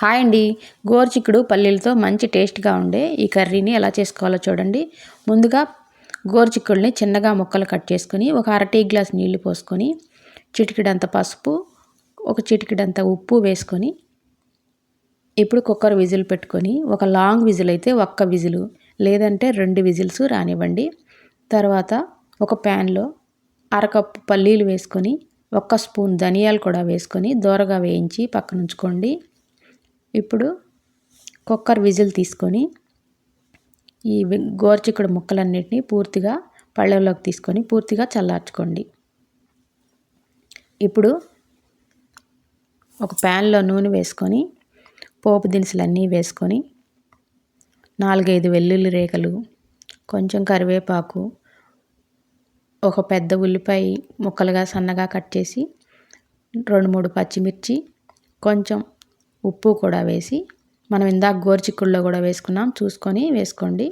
Hi అండి. గోరుచిక్కుడు పల్లీలతో మంచి టేస్ట్గా ఉండే ఈ కర్రీని ఎలా చేసుకోవాలో చూడండి. ముందుగా గోరుచిక్కుడిని చిన్నగా ముక్కలు కట్ చేసుకొని ఒక అర టీ గ్లాస్ నీళ్ళు పోసుకొని చిటికిడంత పసుపు ఒక చిటికిడంత ఉప్పు వేసుకొని ఇప్పుడు కుక్కర్ విజిల్ పెట్టుకొని ఒక లాంగ్ విజిల్ అయితే ఒక్క విజిల్ లేదంటే రెండు విజిల్స్ రానివ్వండి. తర్వాత ఒక ప్యాన్లో అరకప్పు పల్లీలు వేసుకొని ఒక్క స్పూన్ ధనియాలు కూడా వేసుకొని దోరగా వేయించి పక్కనుంచుకోండి. ఇప్పుడు కుక్కర్ విజిల్ తీసుకొని ఈ గోర్చిక్కుడు ముక్కలన్నిటిని పూర్తిగా పళ్ళెంలోకి తీసుకొని పూర్తిగా చల్లార్చుకోండి. ఇప్పుడు ఒక ప్యాన్లో నూనె వేసుకొని పోపు దినుసులన్నీ వేసుకొని నాలుగైదు వెల్లుల్లి రేఖలు కొంచెం కరివేపాకు ఒక పెద్ద ఉల్లిపాయ ముక్కలుగా సన్నగా కట్ చేసి రెండు మూడు పచ్చిమిర్చి కొంచెం ఉప్పు కూడా వేసి మనం ఇందాక గోరుచిక్కుల్లో కూడా వేసుకున్నాం చూసుకొని వేసుకోండి.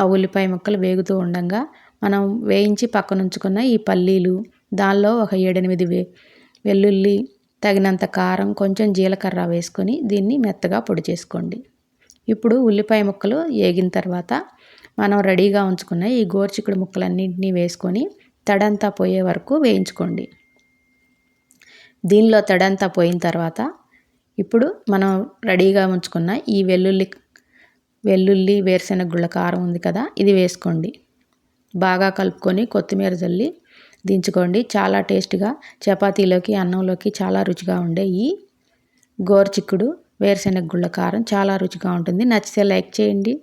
ఆ ఉల్లిపాయ ముక్కలు వేగుతూ ఉండగా మనం వేయించి పక్కన ఉంచుకున్న ఈ పల్లీలు దానిలో ఒక ఏడెనిమిది వే వెల్లుల్లి తగినంత కారం కొంచెం జీలకర్ర వేసుకొని దీన్ని మెత్తగా పొడి చేసుకోండి. ఇప్పుడు ఉల్లిపాయ ముక్కలు వేగిన తర్వాత మనం రెడీగా ఉంచుకున్న ఈ గోరుచిక్కుడు ముక్కలన్నింటినీ వేసుకొని తడంతా పోయే వరకు వేయించుకోండి. దీనిలో తడంతా పోయిన తర్వాత ఇప్పుడు మనం రెడీగా ఉంచుకున్న ఈ వెల్లుల్లి వెల్లుల్లి వేరుశెనగ గుళ్ళ కారం ఉంది కదా ఇది వేసుకోండి. బాగా కలుపుకొని కొత్తిమీర జల్లి దించుకోండి. చాలా టేస్ట్గా చపాతీలోకి అన్నంలోకి చాలా రుచిగా ఉండే ఈ గోరుచిక్కుడు వేరుశెనగ గుళ్ళ కారం చాలా రుచిగా ఉంటుంది. నచ్చితే లైక్ చేయండి.